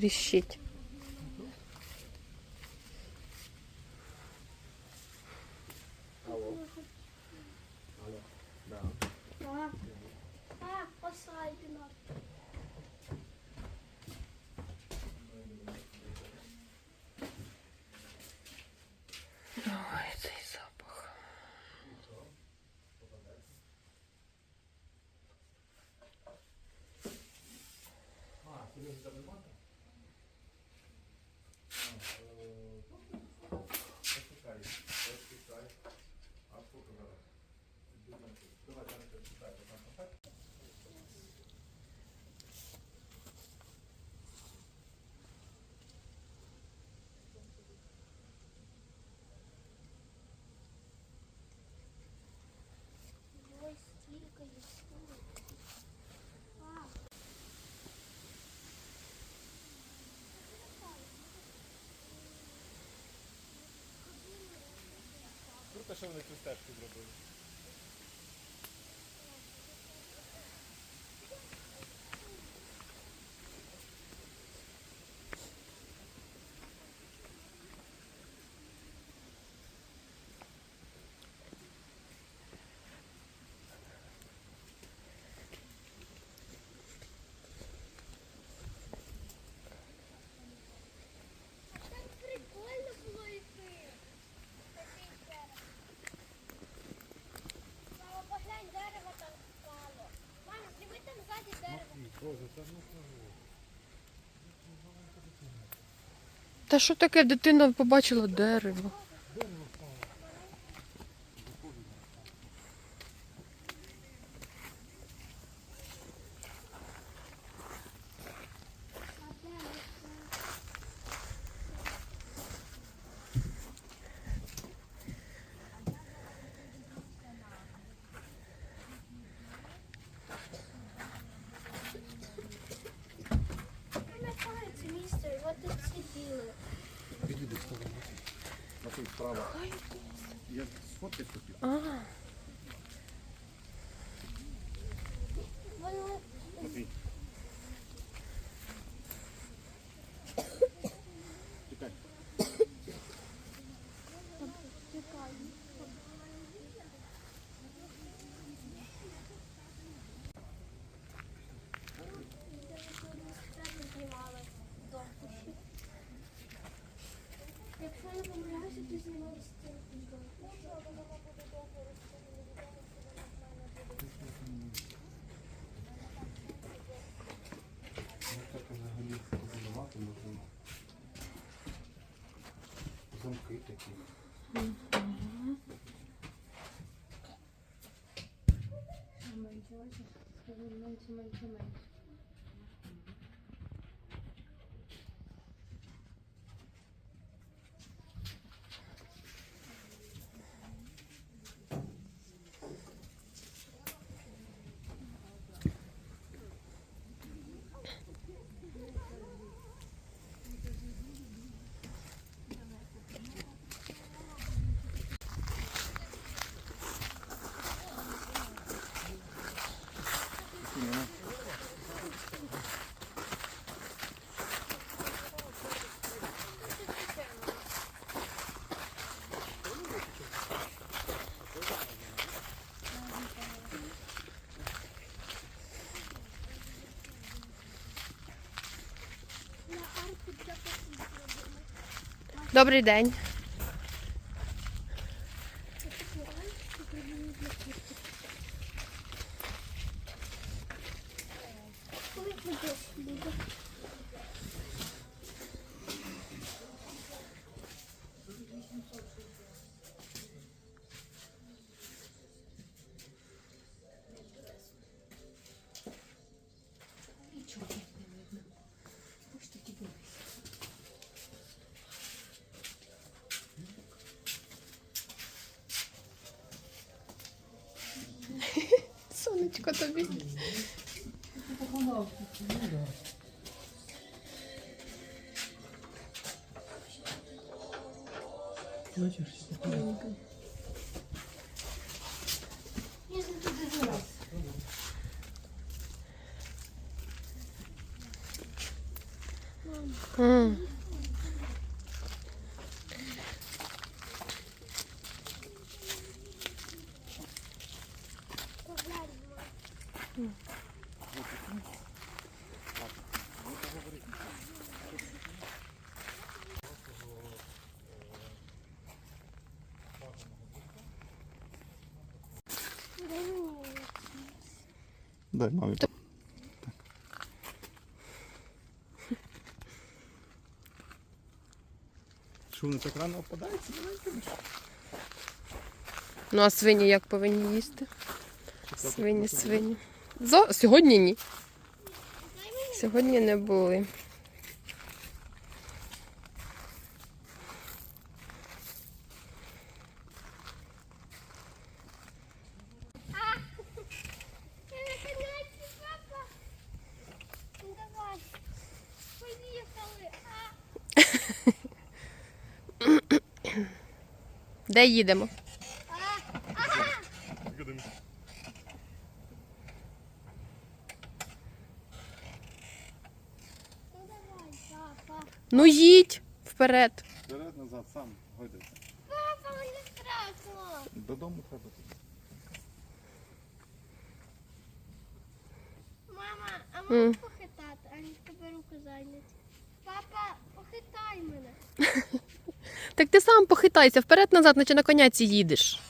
трещит. Gracias. Круто, що вони цю стежку зробили. Та що таке дитина побачила дерево? Ой, Я сфоткать хотів. думки такі. Менше, менше, менше, менше. Добрий день. Сонечко тобі. Бачиш, Угу. Дай мамі. Так. Що вони так рано опадаються? Ну а свині як повинні їсти? Свині, свині. Зо... Сьогодні ні. Сьогодні не були. Наконец-то, папа. Ну давай. Поїхали. А, Де їдемо? Ну їдь вперед. Вперед, назад, сам гойдайся. Папа, мені страшно. Додому треба туди. Мама, а М. можеш похитати, а не тебе руки зайняті. Папа, похитай мене. Так ти сам похитайся, вперед-назад, наче на коняці їдеш.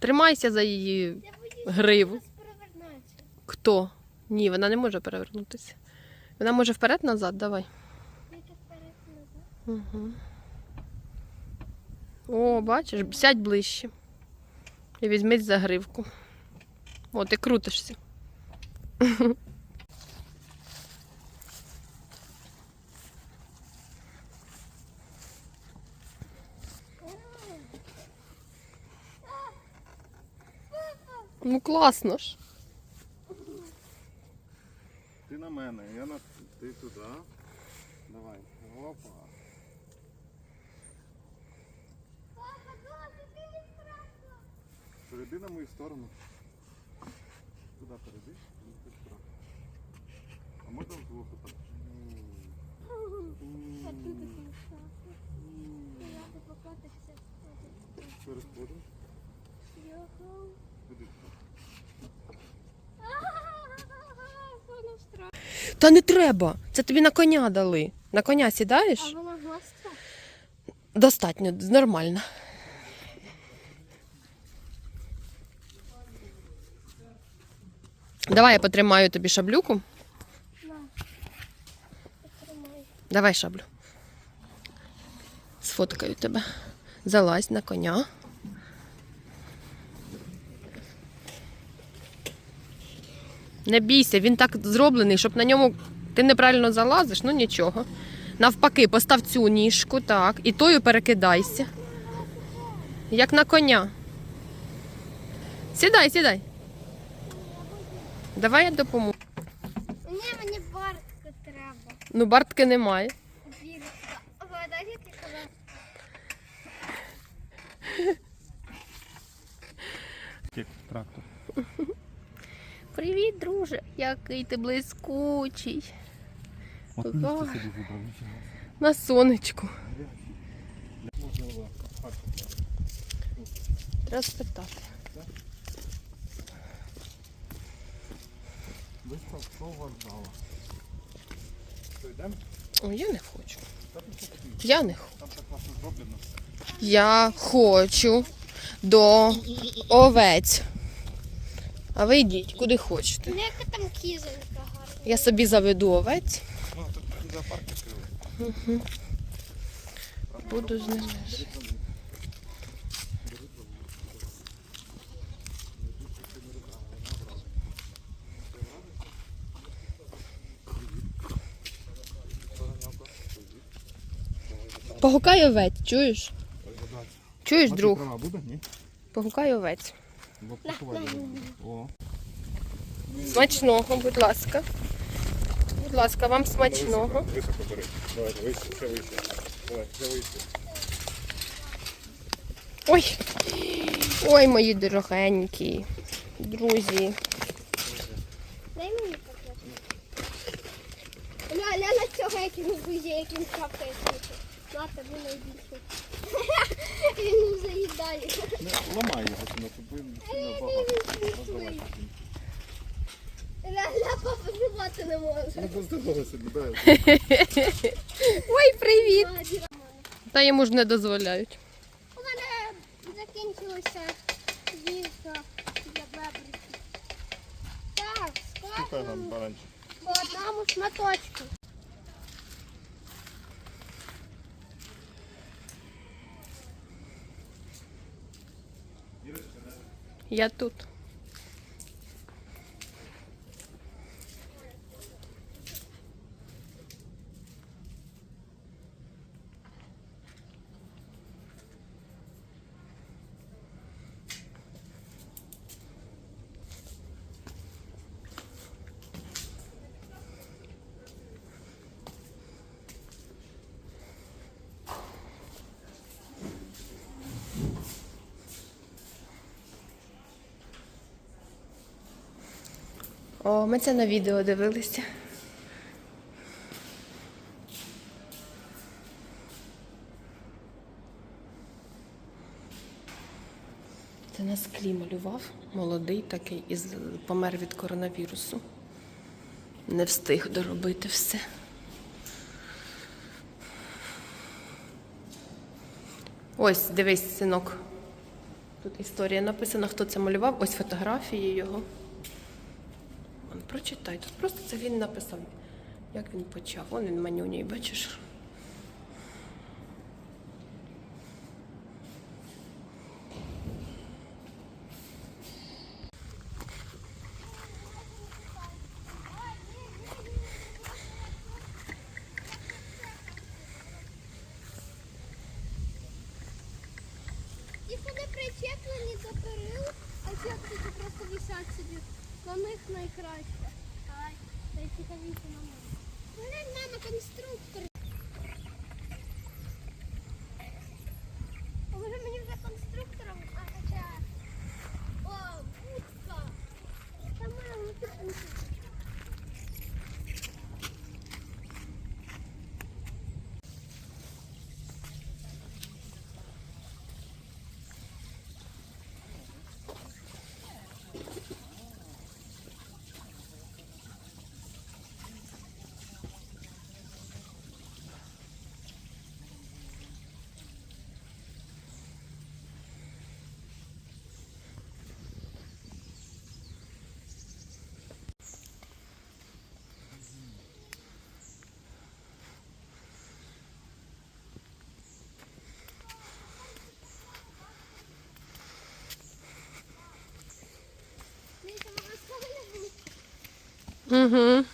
Тримайся за її гриву. Хто? Ні, вона не може перевернутися. Вона може вперед-назад, давай. Угу. О, бачиш, сядь ближче. І візьмись за гривку. О, ти крутишся. Ну класно ж. Ти на мене, я на ти туди. Давай. Опа. Перейди на мою сторону. Туди перейди. Ти страх. А можна вдвох отак? А ти такий страшний. Я ти покотився. Переходиш. Йоху. Куди ти? Воно страшно. Та не треба. Це тобі на коня дали. На коня сідаєш? А вона гостра? Достатньо, нормально. Давай я потримаю тобі шаблюку. Давай шаблю. Сфоткаю тебе. Залазь на коня. Не бійся, він так зроблений, щоб на ньому ти неправильно залазиш, ну нічого. Навпаки, постав цю ніжку, так, і тою перекидайся. Як на коня. Сідай, сідай. Давай я допоможу. Ні, мені бартка треба. Ну, бартки немає. Тільки. Як трактор. Привіт, друже. Який ти блискучий. От. На сонечку. Треба спитати. О, я не хочу. Я не хочу. Я хочу до овець. А ви йдіть, куди хочете. Ну, яка там кізонька гарна. Я собі заведу овець. Ну, тут зоопарк відкрили. Буду з ними. Погукай овець, чуєш? Чуєш, друг? Буде? Ні? Погукай овець. О. Смачного, будь ласка. Будь ласка, вам смачного. Високо бери. Давай, вище, ще вище. Давай, ще вище. Ой, ой, мої дорогенькі. Друзі. Дай мені пакет. Ля, ля на цього яким друзі, яким капає світи. На тобі найбільше. Він заїдає. Не ламай його, тому щоб він сильно багато. Давай. знімати не може. Ну поздоровайся дай. Ой, привіт! Та йому ж не дозволяють. У мене закінчилося їжа для бебрики. Так, нам складно пораньше. по одному шматочку. Я тут. О, ми це на відео дивилися. Це на склі малював, молодий такий, і помер від коронавірусу. Не встиг доробити все. Ось, дивись, синок. Тут історія написана, хто це малював. Ось фотографії його. Прочитай. Тут просто це він написав, як він почав. Вон він манюній, бачиш. І вони причеплені до перил, а сітки просто висять собі. На них найкраще. Й на мене. Вони мама, конструктор. А може мені вже конструктором? А, хоча... О, будка. Та мама, ну ти конструктор. Дивіться, мама сказала, Угу.